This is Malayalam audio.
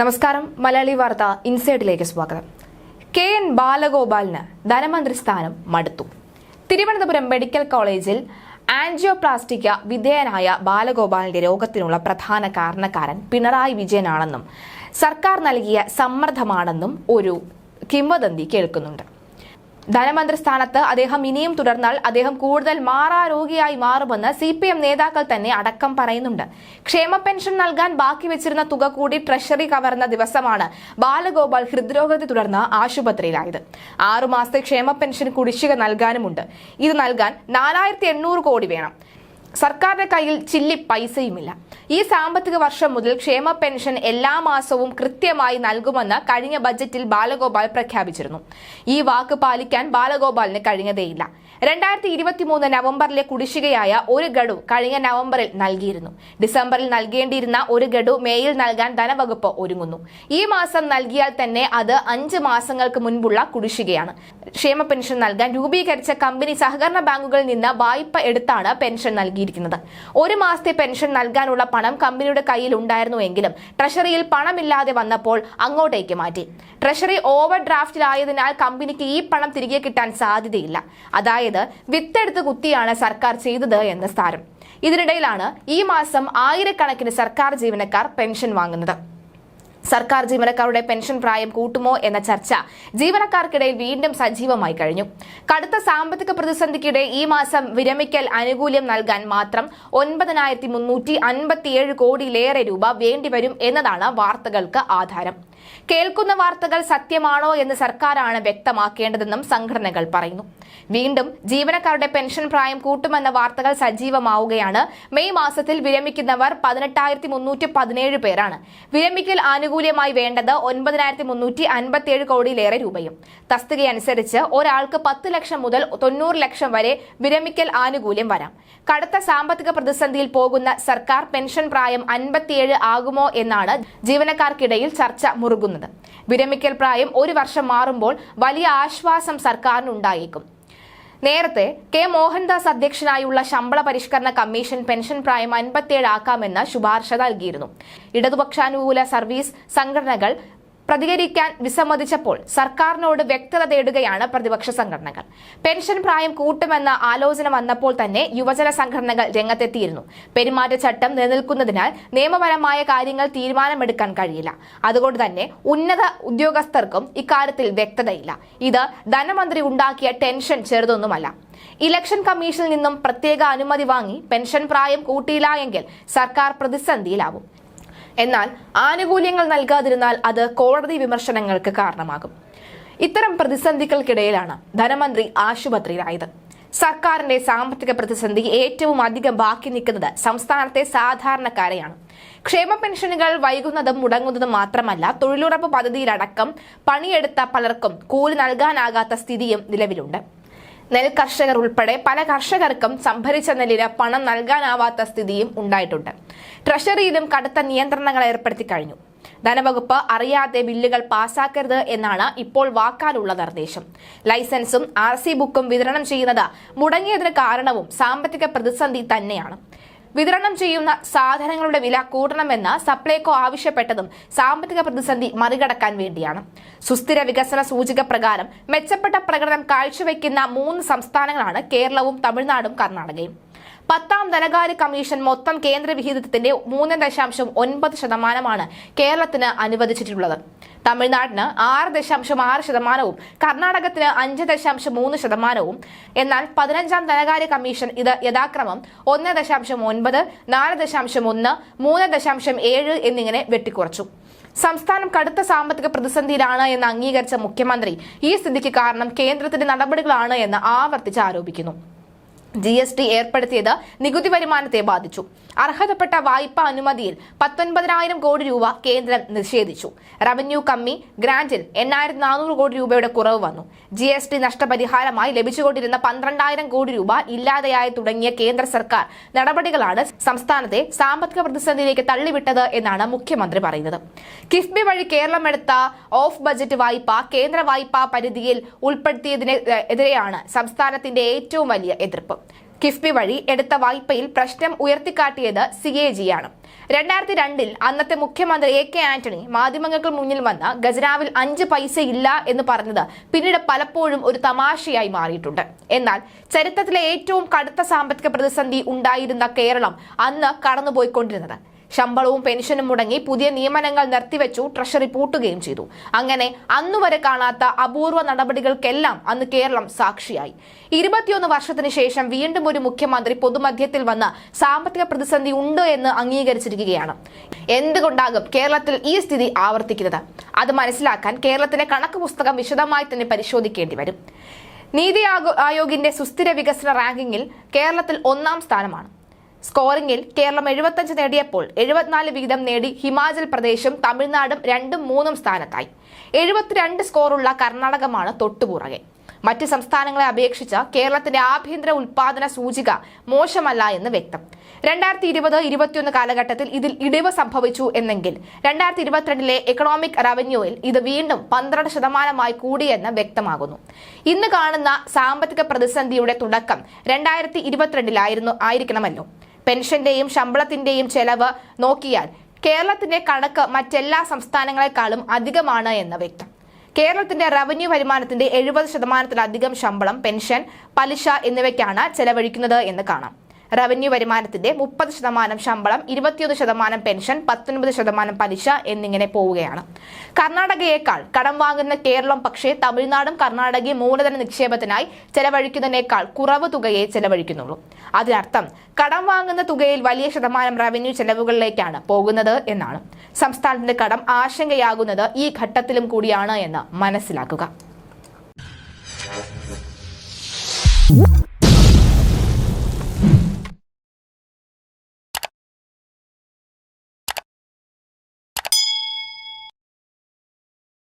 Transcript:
നമസ്കാരം മലയാളി വാർത്ത ഇൻസൈഡിലേക്ക് സ്വാഗതം. കെ എൻ ബാലഗോപാലിന് ധനമന്ത്രി സ്ഥാനം മടുത്തു. തിരുവനന്തപുരം മെഡിക്കൽ കോളേജിൽ ആൻജിയോപ്ലാസ്റ്റിക്ക വിധേയനായ ബാലഗോപാലിന്റെ രോഗത്തിനുള്ള പ്രധാന കാരണക്കാരൻ പിണറായി വിജയനാണെന്നും സർക്കാർ നൽകിയ സമ്മർദ്ദമാണെന്നും ഒരു കിംവദന്തി കേൾക്കുന്നുണ്ട്. ധനമന്ത്രി സ്ഥാനത്ത് അദ്ദേഹം ഇനിയും തുടർന്നാൽ അദ്ദേഹം കൂടുതൽ മാറാരോഗിയായി മാറുമെന്ന് സി പി എം നേതാക്കൾ തന്നെ അടക്കം പറയുന്നുണ്ട്. ക്ഷേമ പെൻഷൻ നൽകാൻ ബാക്കി വെച്ചിരുന്ന തുക കൂടി ട്രഷറി കവർന്ന ദിവസമാണ് ബാലഗോപാൽ ഹൃദ്രോഗത്തെ തുടർന്ന് ആശുപത്രിയിലായത്. ആറുമാസത്തെ ക്ഷേമ പെൻഷൻ കുടിശ്ശിക നൽകാനുമുണ്ട്. ഇത് നൽകാൻ നാലായിരത്തി കോടി വേണം. സർക്കാരിന്റെ കയ്യിൽ ചില്ലി പൈസയുമില്ല. ഈ സാമ്പത്തിക വർഷം മുതൽ ക്ഷേമ പെൻഷൻ എല്ലാ മാസവും കൃത്യമായി നൽകുമെന്ന് കഴിഞ്ഞ ബജറ്റിൽ ബാലഗോപാൽ പ്രഖ്യാപിച്ചിരുന്നു. ഈ വാക്ക് പാലിക്കാൻ ബാലഗോപാലിന് കഴിഞ്ഞതേയില്ല. രണ്ടായിരത്തി ഇരുപത്തി മൂന്ന് നവംബറിലെ കുടിശ്ശികയായ ഒരു ഗഡു കഴിഞ്ഞ നവംബറിൽ നൽകിയിരുന്നു. ഡിസംബറിൽ നൽകേണ്ടിയിരുന്ന ഒരു ഗഡു മേയിൽ നൽകാൻ ധനവകുപ്പ് ഒരുങ്ങുന്നു. ഈ മാസം നൽകിയാൽ തന്നെ അത് അഞ്ച് മാസങ്ങൾക്ക് മുൻപുള്ള കുടിശ്ശികയാണ്. ക്ഷേമ പെൻഷൻ നൽകാൻ രൂപീകരിച്ച കമ്പനി സഹകരണ ബാങ്കുകളിൽ നിന്ന് വായ്പ എടുത്താണ് പെൻഷൻ നൽകിയിരിക്കുന്നത്. ഒരു മാസത്തെ പെൻഷൻ നൽകാനുള്ള പണം കമ്പനിയുടെ കയ്യിൽ ഉണ്ടായിരുന്നുവെങ്കിലും ട്രഷറിയിൽ പണമില്ലാതെ വന്നപ്പോൾ അങ്ങോട്ടേക്ക് മാറ്റി. ട്രഷറി ഓവർ ഡ്രാഫ്റ്റിലായതിനാൽ കമ്പനിക്ക് ഈ പണം തിരികെ കിട്ടാൻ സാധ്യതയില്ല. അതായത് വിത്തെടുത്ത് കുത്തിയാണ് സർക്കാർ ചെയ്തത് എന്ന് സാരം. ഇതിനിടയിലാണ് ഈ മാസം ആയിരക്കണക്കിന് സർക്കാർ ജീവനക്കാർ പെൻഷൻ വാങ്ങുന്നത്. സർക്കാർ ജീവനക്കാരുടെ പെൻഷൻ പ്രായം കൂട്ടുമോ എന്ന ചർച്ച ജീവനക്കാർക്കിടയിൽ വീണ്ടും സജീവമായി കഴിഞ്ഞു. കടുത്ത സാമ്പത്തിക പ്രതിസന്ധിക്കിടെ ഈ മാസം വിരമിക്കൽ ആനുകൂല്യം നൽകാൻ മാത്രം ഒൻപതിനായിരത്തി മുന്നൂറ്റി അൻപത്തിയേഴ് കോടിയിലേറെ രൂപ വേണ്ടിവരും എന്നതാണ് വാർത്തകൾക്ക് ആധാരം. കേൾക്കുന്ന വാർത്തകൾ സത്യമാണോ എന്ന് സർക്കാരാണ് വ്യക്തമാക്കേണ്ടതെന്നും സംഘടനകൾ പറയുന്നു. വീണ്ടും ജീവനക്കാരുടെ പെൻഷൻ പ്രായം കൂട്ടുമെന്ന വാർത്തകൾ സജീവമാവുകയാണ്. മെയ് മാസത്തിൽ വിരമിക്കുന്നവർ പതിനെട്ടായിരത്തി മുന്നൂറ്റി പതിനേഴ് പേരാണ്. വിരമിക്കൽ ആനുകൂല്യമായി വേണ്ടത് ഒൻപതിനായിരത്തി മുന്നൂറ്റി അൻപത്തിയേഴ് കോടിയിലേറെ രൂപയും. തസ്തികയനുസരിച്ച് ഒരാൾക്ക് പത്ത് ലക്ഷം മുതൽ തൊണ്ണൂറ് ലക്ഷം വരെ വിരമിക്കൽ ആനുകൂല്യം വരാം. കടുത്ത സാമ്പത്തിക പ്രതിസന്ധിയിൽ പോകുന്ന സർക്കാർ പെൻഷൻ പ്രായം അൻപത്തിയേഴ് ആകുമോ എന്നാണ് ജീവനക്കാർക്കിടയിൽ ചർച്ച മുറുകുന്നത് വിരമിക്കൽ പ്രായം ഒരു വർഷം മാറുമ്പോൾ വലിയ ആശ്വാസം സർക്കാരിനുണ്ടായേക്കും. നേരത്തെ കെ മോഹൻദാസ് അധ്യക്ഷനായുള്ള ശമ്പള പരിഷ്കരണ കമ്മീഷൻ പെൻഷൻ പ്രായം അൻപത്തിയേഴ് ആക്കാമെന്ന ശുപാർശ നൽകിയിരുന്നു. ഇടതുപക്ഷാനുകൂല സർവീസ് സംഘടനകൾ പ്രതികരിക്കാൻ വിസമ്മതിച്ചപ്പോൾ സർക്കാരിനോട് വ്യക്തത തേടുകയാണ് പ്രതിപക്ഷ സംഘടനകൾ. പെൻഷൻ പ്രായം കൂട്ടുമെന്ന ആലോചന വന്നപ്പോൾ തന്നെ യുവജന സംഘടനകൾ രംഗത്തെത്തിയിരുന്നു. പെരുമാറ്റച്ചട്ടം നിലനിൽക്കുന്നതിനാൽ നിയമപരമായ കാര്യങ്ങൾ തീരുമാനമെടുക്കാൻ കഴിയില്ല. അതുകൊണ്ട് തന്നെ ഉന്നത ഉദ്യോഗസ്ഥർക്കും ഇക്കാര്യത്തിൽ വ്യക്തതയില്ല. ഇത് ധനമന്ത്രി ഉണ്ടാക്കിയ ടെൻഷൻ ചെറുതൊന്നുമല്ല. ഇലക്ഷൻ കമ്മീഷനിൽ നിന്നും പ്രത്യേക അനുമതി വാങ്ങി പെൻഷൻ പ്രായം കൂട്ടിയില്ല എങ്കിൽ സർക്കാർ പ്രതിസന്ധിയിലാവും. എന്നാൽ ആനുകൂല്യങ്ങൾ നൽകാതിരുന്നാൽ അത് കോടതി വിമർശനങ്ങൾക്ക് കാരണമാകും. ഇത്തരം പ്രതിസന്ധികൾക്കിടയിലാണ് ധനമന്ത്രി ആശുപത്രിയിലായത്. സർക്കാരിന്റെ സാമ്പത്തിക പ്രതിസന്ധി ഏറ്റവും അധികം ബാക്കി നിൽക്കുന്നത് സംസ്ഥാനത്തെ സാധാരണക്കാരെയാണ്. ക്ഷേമ പെൻഷനുകൾ വൈകുന്നതും മുടങ്ങുന്നതും മാത്രമല്ല തൊഴിലുറപ്പ് പദ്ധതിയിലടക്കം പണിയെടുത്ത പലർക്കും കൂലി നൽകാനാകാത്ത സ്ഥിതിയും നിലവിലുണ്ട്. നെൽ കർഷകർ ഉൾപ്പെടെ പല കർഷകർക്കും സംഭരിച്ച നെല്ലിന് പണം നൽകാനാവാത്ത സ്ഥിതിയും ഉണ്ടായിട്ടുണ്ട്. ട്രഷറിയിലും കടുത്ത നിയന്ത്രണങ്ങൾ ഏർപ്പെടുത്തി കഴിഞ്ഞു. ധനവകുപ്പ് അറിയാതെ ബില്ലുകൾ പാസാക്കരുത് എന്നാണ് ഇപ്പോൾ വാക്കാലുള്ള നിർദ്ദേശം. ലൈസൻസും ആർ ബുക്കും വിതരണം ചെയ്യുന്നത് മുടങ്ങിയതിന് കാരണവും സാമ്പത്തിക പ്രതിസന്ധി തന്നെയാണ്. വിതരണം ചെയ്യുന്ന സാധനങ്ങളുടെ വില കൂട്ടണമെന്ന് സപ്ലൈകോ ആവശ്യപ്പെട്ടതും സാമ്പത്തിക പ്രതിസന്ധി മറികടക്കാൻ വേണ്ടിയാണ്. സുസ്ഥിര വികസന സൂചിക പ്രകാരം മെച്ചപ്പെട്ട പ്രകടനം കാഴ്ചവെക്കുന്ന മൂന്ന് സംസ്ഥാനങ്ങളാണ് കേരളവും തമിഴ്നാടും കർണാടകയും. പത്താം ധനകാര്യ കമ്മീഷൻ മൊത്തം കേന്ദ്ര വിഹിതത്തിന്റെ മൂന്ന് ദശാംശം ഒൻപത് ശതമാനമാണ് കേരളത്തിന് അനുവദിച്ചിട്ടുള്ളത്. തമിഴ്നാടിന് ആറ് ദശാംശം ആറ് ശതമാനവും കർണാടകത്തിന് അഞ്ച് ദശാംശം മൂന്ന് ശതമാനവും. എന്നാൽ പതിനഞ്ചാം ധനകാര്യ കമ്മീഷൻ ഇത് യഥാക്രമം ഒന്ന് ദശാംശം ഒൻപത് നാല് ദശാംശം ഒന്ന് മൂന്ന് ദശാംശം ഏഴ് എന്നിങ്ങനെ വെട്ടിക്കുറച്ചു. സംസ്ഥാനം കടുത്ത സാമ്പത്തിക പ്രതിസന്ധിയിലാണ് എന്ന് അംഗീകരിച്ച മുഖ്യമന്ത്രി ഈ സ്ഥിതിക്ക് കാരണം കേന്ദ്രത്തിന്റെ നടപടികളാണ് എന്ന് ആവർത്തിച്ച് ആരോപിക്കുന്നു. ജി എസ് ടി ഏർപ്പെടുത്തിയത് നികുതി വരുമാനത്തെ ബാധിച്ചു. അർഹതപ്പെട്ട വായ്പാ അനുമതിയിൽ പത്തൊൻപതിനായിരം കോടി രൂപ കേന്ദ്രം നിഷേധിച്ചു. റവന്യൂ കമ്മി ഗ്രാന്റിൽ എണ്ണായിരത്തി നാനൂറ് കോടി രൂപയുടെ കുറവ് വന്നു. ജി എസ് ടി നഷ്ടപരിഹാരമായി ലഭിച്ചുകൊണ്ടിരുന്ന പന്ത്രണ്ടായിരം കോടി രൂപ ഇല്ലാതെയായി തുടങ്ങിയ കേന്ദ്ര സർക്കാർ നടപടികളാണ് സംസ്ഥാനത്തെ സാമ്പത്തിക പ്രതിസന്ധിയിലേക്ക് തള്ളിവിട്ടത് എന്നാണ് മുഖ്യമന്ത്രി പറയുന്നത്. കിഫ്ബി വഴി കേരളം എടുത്ത ഓഫ് ബജറ്റ് വായ്പ കേന്ദ്ര വായ്പാ പരിധിയിൽ ഉൾപ്പെടുത്തിയതിനെതിരെയാണ് സംസ്ഥാനത്തിന്റെ ഏറ്റവും വലിയ എതിർപ്പ്. കിഫ്ബി വഴി എടുത്ത വായ്പയിൽ പ്രശ്നം ഉയർത്തിക്കാട്ടിയത് സി എ ജി ആണ് രണ്ടായിരത്തി രണ്ടിൽ അന്നത്തെ മുഖ്യമന്ത്രി എ കെ ആന്റണി മാധ്യമങ്ങൾക്ക് മുന്നിൽ വന്ന ഖജനാവിൽ അഞ്ച് പൈസ ഇല്ല എന്ന് പറഞ്ഞത് പിന്നീട് പലപ്പോഴും ഒരു തമാശയായി മാറിയിട്ടുണ്ട്. എന്നാൽ ചരിത്രത്തിലെ ഏറ്റവും കടുത്ത സാമ്പത്തിക പ്രതിസന്ധി ഉണ്ടായിരുന്ന കേരളം അന്ന് കടന്നുപോയിക്കൊണ്ടിരുന്നത്. ശമ്പളവും പെൻഷനും മുടങ്ങി പുതിയ നിയമനങ്ങൾ നിർത്തിവെച്ചു ട്രഷറി പൂട്ടുകയും ചെയ്തു. അങ്ങനെ അന്നുവരെ കാണാത്ത അപൂർവ നടപടികൾക്കെല്ലാം അന്ന് കേരളം സാക്ഷിയായി. ഇരുപത്തിയൊന്ന് വർഷത്തിന് ശേഷം വീണ്ടും ഒരു മുഖ്യമന്ത്രി പൊതുമധ്യത്തിൽ വന്ന് സാമ്പത്തിക പ്രതിസന്ധി ഉണ്ടോ എന്ന് അംഗീകരിച്ചിരിക്കുകയാണ്. എന്തുകൊണ്ടാകും കേരളത്തിൽ ഈ സ്ഥിതി ആവർത്തിക്കുന്നത്? അത് മനസ്സിലാക്കാൻ കേരളത്തിലെ കണക്ക് പുസ്തകം വിശദമായി തന്നെ പരിശോധിക്കേണ്ടി വരും. നീതി ആയോഗിന്റെ സുസ്ഥിര വികസന റാങ്കിങ്ങിൽ കേരളത്തിൽ ഒന്നാം സ്ഥാനമാണ്. സ്കോറിംഗിൽ കേരളം എഴുപത്തഞ്ച് നേടിയപ്പോൾ എഴുപത്തിനാല് വീതം നേടി ഹിമാചൽ പ്രദേശും തമിഴ്നാടും രണ്ടും മൂന്നും സ്ഥാനത്തായി. എഴുപത്തിരണ്ട് സ്കോറുള്ള കർണാടകമാണ് തൊട്ടുപുറകെ. മറ്റ് സംസ്ഥാനങ്ങളെ അപേക്ഷിച്ച് കേരളത്തിന്റെ ആഭ്യന്തര ഉൽപാദന സൂചിക മോശമല്ല എന്ന് വ്യക്തം. രണ്ടായിരത്തി ഇരുപത് ഇരുപത്തിയൊന്ന് കാലഘട്ടത്തിൽ ഇതിൽ ഇടിവ് സംഭവിച്ചു എന്നെങ്കിൽ രണ്ടായിരത്തി ഇരുപത്തിരണ്ടിലെ എക്കണോമിക് റവന്യൂയിൽ ഇത് വീണ്ടും പന്ത്രണ്ട് ശതമാനമായി കൂടിയെന്ന് വ്യക്തമാകുന്നു. ഇന്ന് കാണുന്ന സാമ്പത്തിക പ്രതിസന്ധിയുടെ തുടക്കം രണ്ടായിരത്തി ഇരുപത്തിരണ്ടിലായിരുന്നു ആയിരിക്കണമല്ലോ. പെൻഷന്റെയും ശമ്പളത്തിന്റെയും ചെലവ് നോക്കിയാൽ കേരളത്തിന്റെ കണക്ക് മറ്റെല്ലാ സംസ്ഥാനങ്ങളെക്കാളും അധികമാണ് എന്ന് വ്യക്തം. കേരളത്തിന്റെ റവന്യൂ വരുമാനത്തിന്റെ എഴുപത് ശതമാനത്തിലധികം ശമ്പളം പെൻഷൻ പലിശ എന്നിവയ്ക്കാണ് ചെലവഴിക്കുന്നത് എന്ന് കാണാം. റവന്യൂ വരുമാനത്തിന്റെ മുപ്പത് ശതമാനം ശമ്പളം ഇരുപത്തിയൊന്ന് ശതമാനം പെൻഷൻ പത്തൊൻപത് ശതമാനം പലിശ എന്നിങ്ങനെ പോവുകയാണ്. കർണാടകയേക്കാൾ കടം വാങ്ങുന്ന കേരളം പക്ഷേ തമിഴ്നാടും കർണാടകയും മൂലധന നിക്ഷേപത്തിനായി ചെലവഴിക്കുന്നതിനേക്കാൾ കുറവ് തുകയെ ചെലവഴിക്കുന്നുള്ളൂ. അതിനർത്ഥം കടം വാങ്ങുന്ന തുകയിൽ വലിയ ശതമാനം റവന്യൂ ചെലവുകളിലേക്കാണ് പോകുന്നത് എന്നാണ്. സംസ്ഥാനത്തിന്റെ കടം ആശങ്കയാകുന്നത് ഈ ഘട്ടത്തിലും കൂടിയാണ് എന്ന് മനസ്സിലാക്കുക.